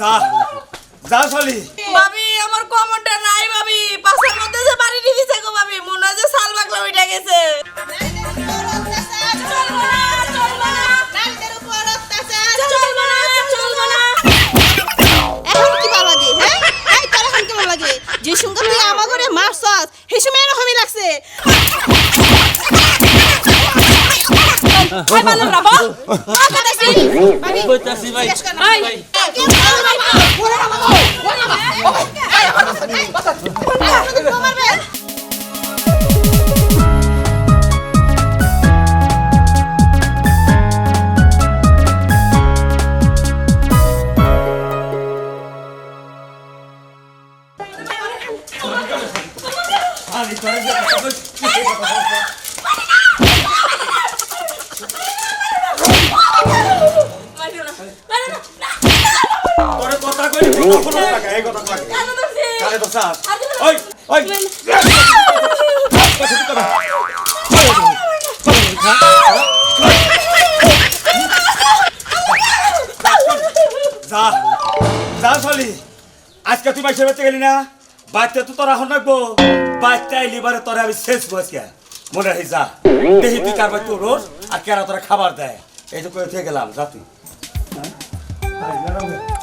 যা যা চলি ভাবি আমার কমনটা নাই ভাবি। পাশের মধ্যে যে বাড়ি দিছে গো ভাবি মনে হয় যে শাল বাকলা উঠে গেছে। ভাই বান্ধব রা, বল। বল কাটাছি। কইতাছি ভাই ভাই, আমি তোরে যে কথা কই- মারিও যা যা চলি আজকে তুই বাইসে বেঁচে গেলি না? বাচ্চা তো তোরা এখন রাখব। বাচ্চা এলি বারে তোরা আমি শেষ বসকে মনে রাখি যা। দেখি তুই কার বাচ্চা রোজ আর কেরা তোরা খাবার দেয়। এই তো করে থেকে গেলাম যা তুই। হ্যাঁ?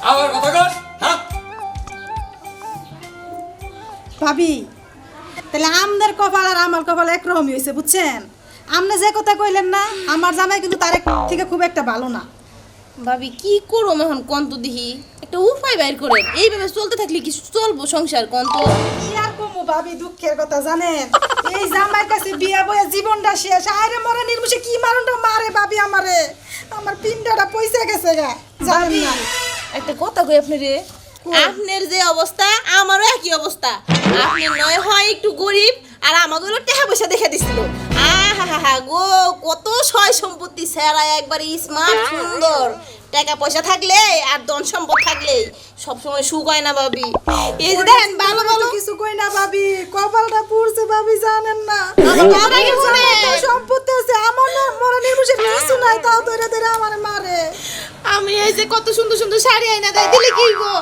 আবার কথা কর ভাবি তাহলে আমদের কপাল আর আমার কপাল একরকমই হয়েছে বুঝছেন? আপনি যে কথা কইলেন না আমার জামাই কিন্তু তার থেকে খুব একটা ভালো না। ভাবি কি করো এখন কন্ত দিহি? একটা উপায় বাইর করে এইভাবে চলতে থাকলে কি চলবো সংসার কন্ত? কি আর কমু ভাবি দুঃখের কথা জানেন? এই জামাইয়ের কাছে বিয়া বয়ে জীবনটা শেষ। আরে মরে নির্মুষে কি মারণটা মারে ভাবি আমারে? আমার পিন্ডাটা পয়সা গেছে গা। জানেন না? একটা কথা কই আপনি রে আপনার যে অবস্থা, আমারও একই অবস্থা। আপনি নয় হয় একটু গরিব, আর আমাগুলো টাকা পয়সা দেখে দিছিল। আহা হা হা গো, কত সয় সম্পত্তি সেরা একবার স্মার্ট সুন্দর। টাকা পয়সা থাকলে আর ধন সম্পদ থাকলে সবসময় সুখ হয় না ভাবি এই যে দেখেন ভালো ভালো কিছু কই না ভাবি কপালটা পুড়ছে ভাবি জানেন না? সম্পত্তি আছে আমার না মরে নির্মুষে কিছু নাই তাও ধরে ধরে আমার মারে আমি এই যে কত সুন্দর সুন্দর শাড়ি আইনা দেয় দিলে কি গো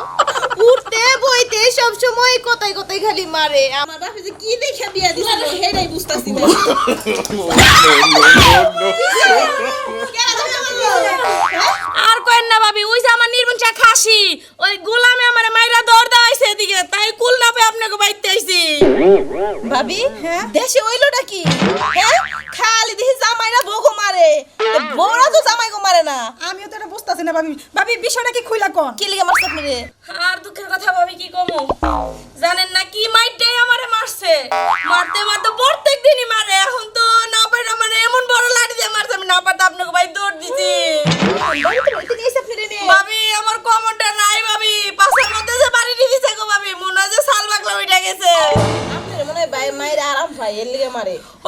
উঠতে বইতে সব সময় কোথায় কোথায় খালি মারে আমার বাপে যে কি দেখে বিয়া দিছিল হেডাই বুঝতাছি না না ভাবি ওই যে আমার নির্বংশা খাসি ওই গোলামে আমার মাইরা দৌড় দেওয়াইছে এদিকে তাই কুল না পেয়ে আপনাকে বাইতে আইছি। ভাবি হ্যাঁ? দেশে হইলোটা কি? হ্যাঁ? খালি দেখি জামাইরা বগো মারে। বড় তো জামাই গো মারে না। আমিও তো এটা বুঝতেছি না ভাবি। ভাবি বিষয়টা কি খুইলা কোন? কি লিগে মারছে আপনি রে? আর দুঃখের কথা ভাবি কি কমু? জানেন না কি মাইরটাই আমারে মারছে? মারতে মারতে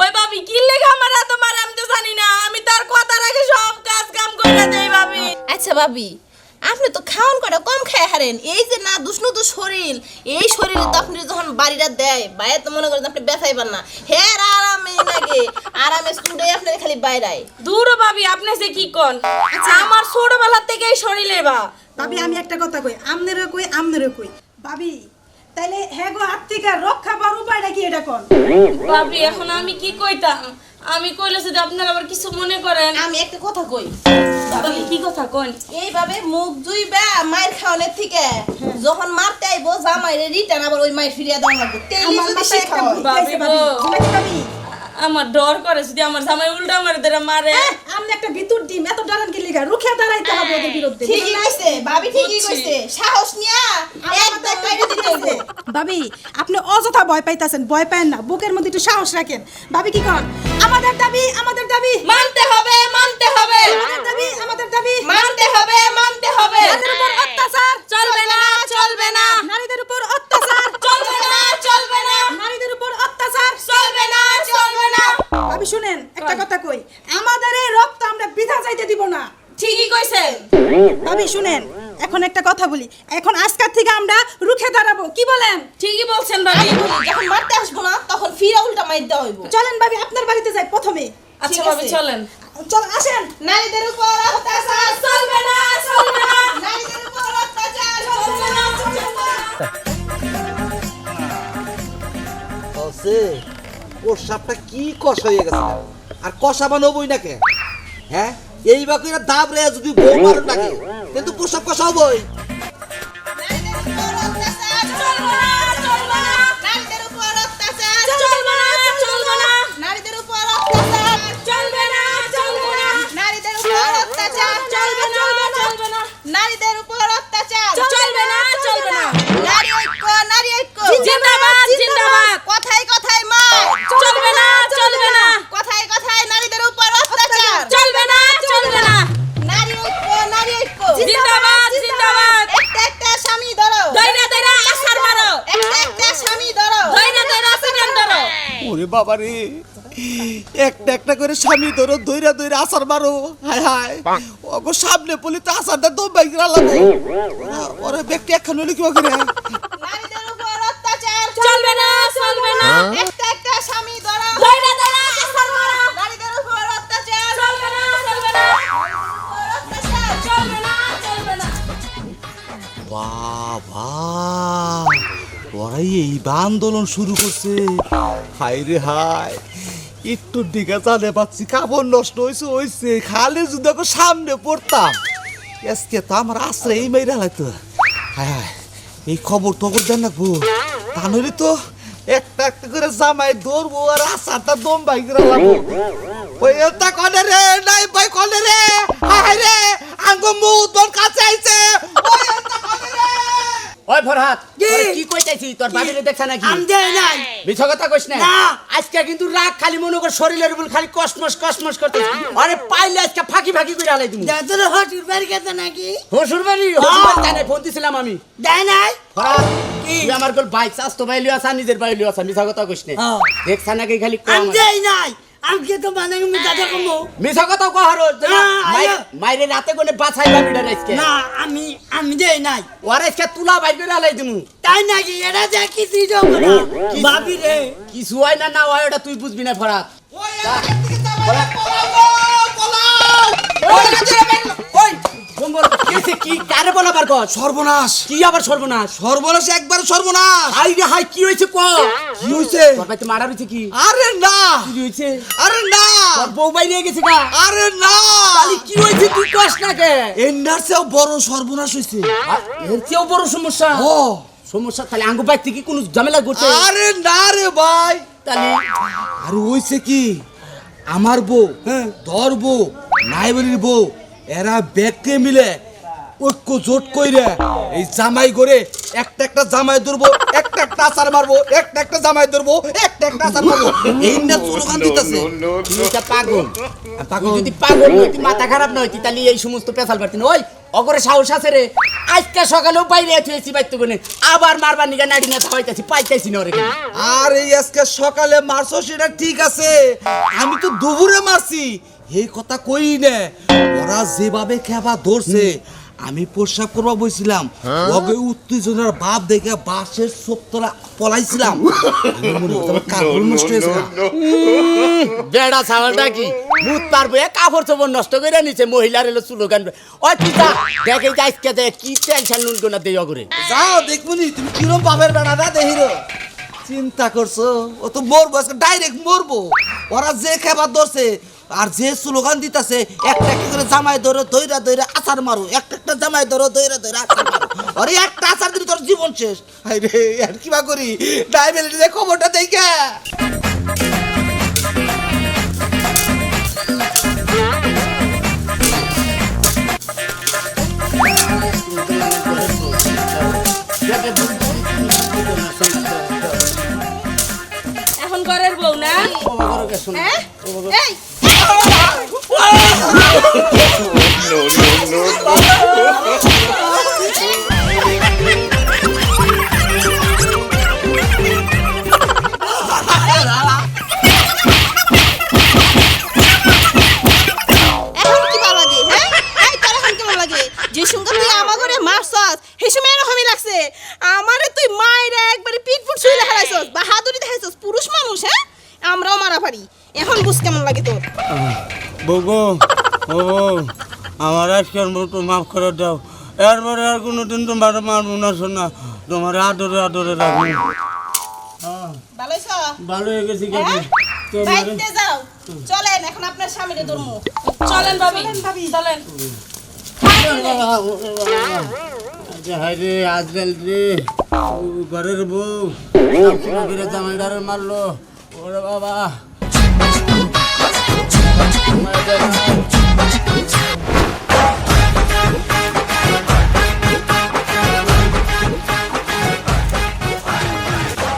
ওই ভাবি কি লেগে আমার এত মারে আমি তো জানি না। আমি তার কথা রাখে সব কাজ কাম করে দেই ভাবি। আচ্ছা ভাবি আপনি তো খাওয়ান কটা কম খায় হারেন। এই যে না দুষ্ণু তো শরীর। এই শরীরে তো আপনি যখন বাড়িটা দেয় বাইরে তো মনে করেন আপনি ব্যথাই পান না। হে আরামে লাগে। আরামে স্টুডে আপনার খালি বাইরায়। দূর ভাবি আপনি সে কি কোন? আমার ছোটবেলা থেকেই শরীরে বা। ভাবি আমি একটা কথা কই। আমনেরও কই আমনেরও কই। ভাবি তাইলে হ্যাঁ গো হাত থেকে রক্ষা পাওয়ার উপায়টা কি এটা কোন? বাপি এখন আমি কি কইতাম? আমি কইলে যদি আপনারা আবার কিছু মনে করেন। আমি একটা কথা কই। ভাবি কি কথা কোন? এইভাবে মুখ ধুইবা মায়ের খাওয়ানোর থেকে যখন মারতে আইবো জামাইরে রিটার্ন আবার ওই মায়ের ফিরিয়ে দেওয়া লাগবে। তেল যদি একটা বাপি হয় আমার ডর করে যদি আমার জামাই উল্টা মারে ধরে মারে। হ্যাঁ, আমনে একটা ভিতর ডিম এত ডরান কি লিগা? রুখে দাঁড়াইতে হবে ওদের বিরুদ্ধে। ঠিকই কইছে ভাবি ঠিকই কইছে। সাহস নিয়া একটা কাইরে দিতে হইবো। ভাবি আপনি অযথা ভয় পাইতাছেন ভয় পায়েন না। বুকের মধ্যে একটু সাহস রাখেন। ভাবি কি কর? আমাদের দাবি আমাদের দাবি। মানতে হবে মানতে হবে। আমাদের দাবি আমাদের দাবি। মানতে হবে মানতে হবে নারীদের উপর অত্যাচার চলবে না চলবে না নারীদের উপর অত্যাচার চলবে না চলবে না নারীদের উপর অত্যাচার চলবে না চলবে না ভাবি শুনেন একটা কথা কই আমাদের এই রক্ত আমরা বিধা চাইতে দিব না ঠিকই কইছেন ভাবি শুনেন এখন একটা কথা বলি এখন আজকাল থেকে আমরা রুখে দাঁড়াবো কি বলেন? ঠিকই বলছেন ভাবি। যখন মারতে আসব না তখন ফিরা উল্টা মাইর দেওয়া হইবো। চলেন ভাবি আপনার বাড়িতে যাই প্রথমে। আচ্ছা ভাবি চলেন। চল আসেন। নারীদের উপর অত্যাচার চলবে না চলবে না। নারীদের উপর অত্যাচার চলবে না চলবে না। আছে ওর সাপটা কি কষা হয়ে গেছে? আর কষা বানাবই না কে? হ্যাঁ? এই বাকুরা দাব রে যদি বউ মারুন নাকি কিন্তু পোশাক কষা হবই। জিন্দাবাদ জিন্দাবাদ কথায় কথায় মা। চলবে না চলবে না। কথায় কথায় নারীদের উপর অত্যাচার। চলবে না চলবে না। নারী ঐক্য নারী ঐক্য। জিন্দাবাদ জিন্দাবাদ। একটা একটা স্বামী ধরো। দইরা দইরা আসার মারো। একটা একটা স্বামী ধরো। দইরা দইরা সিগান ধরো। ওরে বাবা রে। একটা একটা করে স্বামী ধরো দইরা দইরা আসার মারো। হায় হায়। ওগো সামনে বলি তো আসারটা দম বাইক লাগো ওরে ব্যক্তি একখান হলে কি করে নারীদের উপর অত্যাচার চলবে না চলবে না একটা একটা স্বামী ধরো দইরা দইরা আসার মারো। নারীদের উপর অত্যাচার। চলবে না চলবে না। অত্যাচার চলবে না চলবে না। বাবা ওরাই এই বা আন্দোলন শুরু করছে। হায় রে হায় একটু দিকে জানে পাচ্ছি কাপড় নষ্ট হয়েছে হয়েছে খালে যদি ওকে সামনে পড়তাম আজকে তো আমার আশ্রয় এই মেয়েরা লাগতো। হায় হায় এই খবর দেন রাখব তা নইলে তো একটা একটা করে জামাই ধরবো আর আশাটা দম ভাই করে লাগবো ওই এটা কনে রে? নাই ভাই, কনে রে? হায় রে, আঙ্গ মুখ তোর কাছে আইছে। ওই এটা কনে রে ফরহাদ কি? কইতাইছি? তোর বাবিরে দেখছ নাকি? আমি দেই নাই। মিছা কথা কইস না। না। আজকে কিন্তু রাগ খালি মনে কর শরীরের উপর খালি কসমস কসমস করতেছ। আরে পাইলে আজকে ফাঁকি ফাঁকি করে আলাই তুমি তোর হটির বাড়ি গেছে নাকি? হসুর বাড়ি? হসুর বাড়ি ফোন দিছিলাম আমি। দেয় নাই? ফরহাদ কি? আমার কল বাইক চাস তো বাইলিও আসা নিজের বাইলিও আসা মিছা কথা কইস না। হ্যাঁ। দেখছ নাকি খালি আমি কম দেই নাই। আমি কে তো বানাই আমি দাদা কমো মিছা কথা কহ রো না, আয়া। মাইরে রাতে কোনে বাছাই বিড়া আজকে না আমি আমি দেই নাই ওর আজকে তুলা বাইর করে আলাই দিমু তাই নাকি এরা যা যাব না ভাবি রে কিছু হয় না না হয় ওটা তুই বুঝবি না ফরাত ওই ওই কি কারে সর্বনাশ। কি আবার সর্বনাশ? সর্বনাশ একবার সর্বনাশ। হাই রে হাই কি হয়েছে ক? কি হইছে? তোর ভাই তো মারা হয়েছে কি? আরে না। কি হয়েছে আরে না। তোর বউ বাইরে গেছে গা। আরে না। তাহলে কি হয়েছে তুই না কে? এন্ডার চেয়েও বড় সর্বনাশ হইছে। এর চেয়েও বড় সমস্যা। ও। সমস্যা তাহলে আঙ্গু কোনো ঝামেলা করছে আরে না রে ভাই। তাহলে? আরে হইছে কি? আমার বউ হ্যাঁ। তোর বউ নাইবাড়ির বউ এরা ব্যাগকে মিলে ঐক্য জোট কইরে এই জামাই করে একটা একটা জামাই ধরবো, একটা একটা আচার মারবো, একটা একটা জামাই ধরবো, একটা একটা আচার মারবো। এই না স্লোগান দিতেছে এটা পাগল। পাগল যদি পাগল নইতি মাথা খারাপ নইতি তাহলে এই সমস্ত পেশাল পারতি না ওই অগরে সাহস আছে রে। আজকে সকালেও বাইরে থুয়েছি বাইতে কোনে আবার মারবার নিগা নাড়ি না থাইতাছি পাইতাছি না রে আর, এই আজকে সকালে মারছো, সেটা ঠিক আছে। আমি তো দুপুরে মারছি। এই কথা কই না? ওরা যেভাবে খেবা ধরছে আমি প্রস্রাব করবা বইছিলাম। ওকে উত্তেজনার বাপ দেখে বাসের সোপতলা পলাইছিলাম। আমি করতাম কাপড় নষ্ট হয়েছে বেড়া ছাওয়ালটা কি? মুত পারব এ কাপড় চোপড় নষ্ট করে নিছে মহিলার এলো চুলো গান ওই তুই যা দেখে যাইসকে দে কি টেনশন নুন গোনা দেই অগরে? যাও দেখবনি তুমি কিরম বাপের বেড়াটা দেখিরো চিন্তা করছ ও তো মরবো আজকে ডাইরেক্ট মরবো। ওরা যে খেবার ধরছে আর যে স্লোগান দিতেছে একটা একটা করে জামাই ধরো দইরা দইরা আচার মারো একটা একটা জামাই ধরো দইরা দইরা আচার মারো আরে একটা আচার দিলে তোর জীবন শেষ হাই রে আর কিবা করি ডায়াবেটিস যে খবরটা দেখে এখন ঘরের বউ না হ্যাঁ এই এখন বগো ও আমার আজকের মতো মাফ করে দাও। এরপরে আর কোনো দিন তোমার মারবো না শোনা তোমার আদরে আদরে রাখব। ভালো হয়ে গেছি কাকি তোমার বাইতে যাও। চলেন এখন আপনার স্বামীরে ধরমু চলেন ভাবি চলেন আজকাল রে। ঘরের বউ। সবসময় মারলো। ওরে বাবা।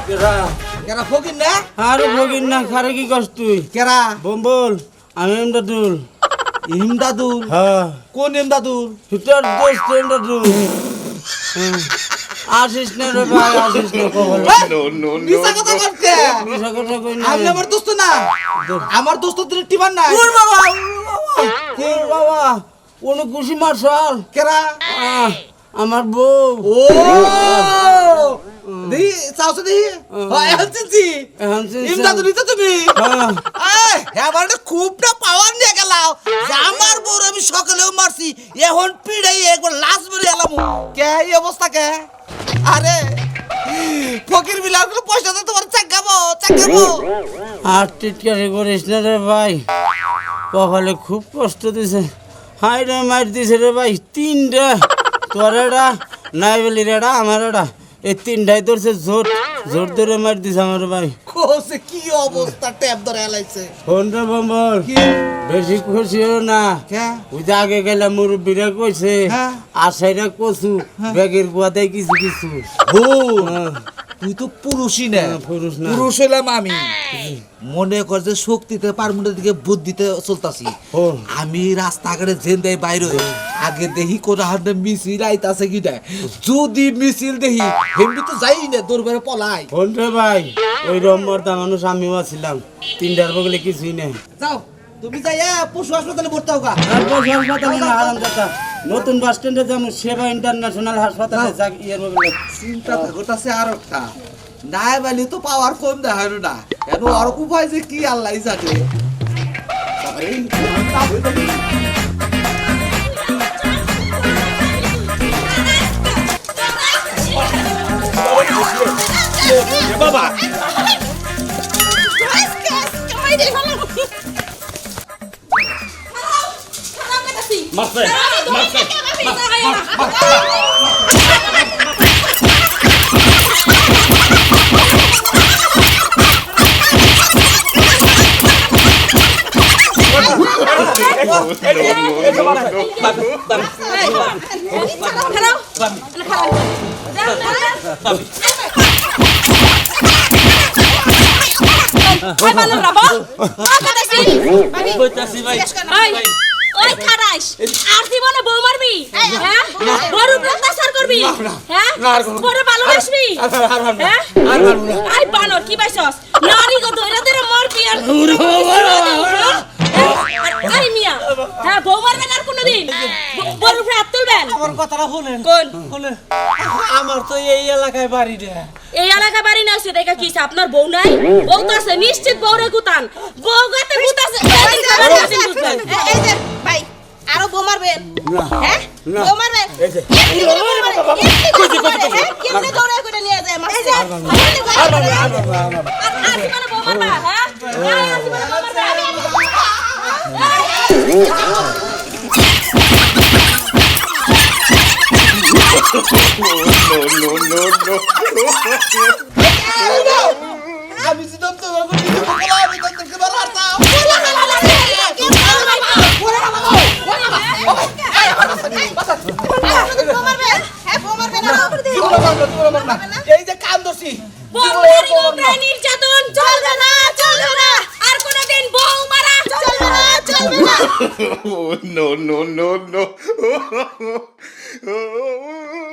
কেরা? ফকির না? আরে ভগিন না খারে কি কস তুই? কেরা? বম্বল আমি এমদাদুল ইমদাদুল? হ্যাঁ। কোন ইমদাদুল? তোর দোস্ত এমদাদুল আসিস না রে ভাই আসিস না কখন। মিছা কথা বলতে মিশা কথা কই না আমি আমার দোস্ত না। আমার দোস্ত তুই টিমান না ওর বাবা কে বাবা? কোন খুশি মার্শাল। কেরা? আমার বউ। ও! চাওছ এখন তুমি হ্যাঁ। এই এবার খুব না পাওয়ার নিয়ে আমার বউর আমি সকালেও মারছি এখন পিড়াই একবার লাশ মেরে এলাম কে এই অবস্থা কে আরে ফকির বিলার কোনো পয়সা তো তোমার চাকাবো চাকাবো আর টিটকারি করিস না রে ভাই। কপালে খুব কষ্ট দিছে। হাই রে মার দিছে রে ভাই তিনটা। তোর এটা নাই বলি রেডা আমার এটা এই তিনটাই ধরছে জোর। জোর ধরে মার দিছে আমার ভাই। কোসে কি অবস্থা? ট্যাপ ধরে এলাইছে ফোন বম্বর। বেশি খুশি হও না। কে ওই যে আগে গেলে মুরব্বীরা কইছে আশাইরা আর সাইডা কচু ব্যাগের গুয়াতে কিছু কিছু। ভুল হ্যাঁ, তুই তো পুরুষই না। পুরুষ না। পুরুষ হলাম আমি। মনে কর যে শক্তিতে পারমুনের দিকে বুদ্ধিতে চলতাছি। আমি রাস্তাঘাটে জেন দেয় বাইরে হই। আগে দেখি কোন হাতে মিছিল আইতাছে কি দেয় যদি মিছিল দেখি হেমনি তো যাই না দরবারে পলাই। রে ভাই ওই রম্বরদা মানুষ আমিও আছিলাম। তিনটার বগলে কিছুই নেই। যাও। তুমি যাই পশু হাসপাতালে ভর্তি হোক তারপর হাসপাতালে না আরাম কথা নতুন বাস স্ট্যান্ডে যাব সেবা ইন্টারন্যাশনাল হাসপাতালে যাক ইয়ের বগলে চিন্তা করতেছে আর একটা। নাই বালি তো পাওয়ার কম দেখানো না। এখন আর উপায় যে কি আল্লাহ জানে। বাবা মারছে মারছে ওই ওই খারাইস আর জীবনে বউ মারবি? হ্যাঁ? বড় অত্যাচার করবি? হ্যাঁ? বড় ভালোবাসবি? হ্যাঁ? আই বানর কি পাইছস? নারী গো ধরে মারবি আর আরে মিয়া হ্যাঁ বউ মারবেন আর কোনদিন? বড় উপরে হাত তুলবেন? আমার কথাটা শুনেন। কোন? শুনেন আমার তো এই এলাকায় বাড়ি রে। এই এলাকা বাড়ি না দেখা কি আপনার বউ নাই? বউ তো আছে নিশ্চিত বউরে গুতান। বউ গাতে গুতাছে এই যে আরও বউ মারবেন হ্যাঁ বউ মারবেন হ্যাঁ? কেমনে দৌড়ায় করে নিয়ে যায় হ্যাঁ মারবা আমি তো আমার কিছু বলা আমি তো দেখতে পারলাম না বউ মারবেন? হ্যাঁ, বউ মারবেন আরও? এই যে নারী উপরে নির্যাতন। চলবে না চলবে না। আর কোনদিন বউ মারা চলবে না চলবে না। Oh no no no no.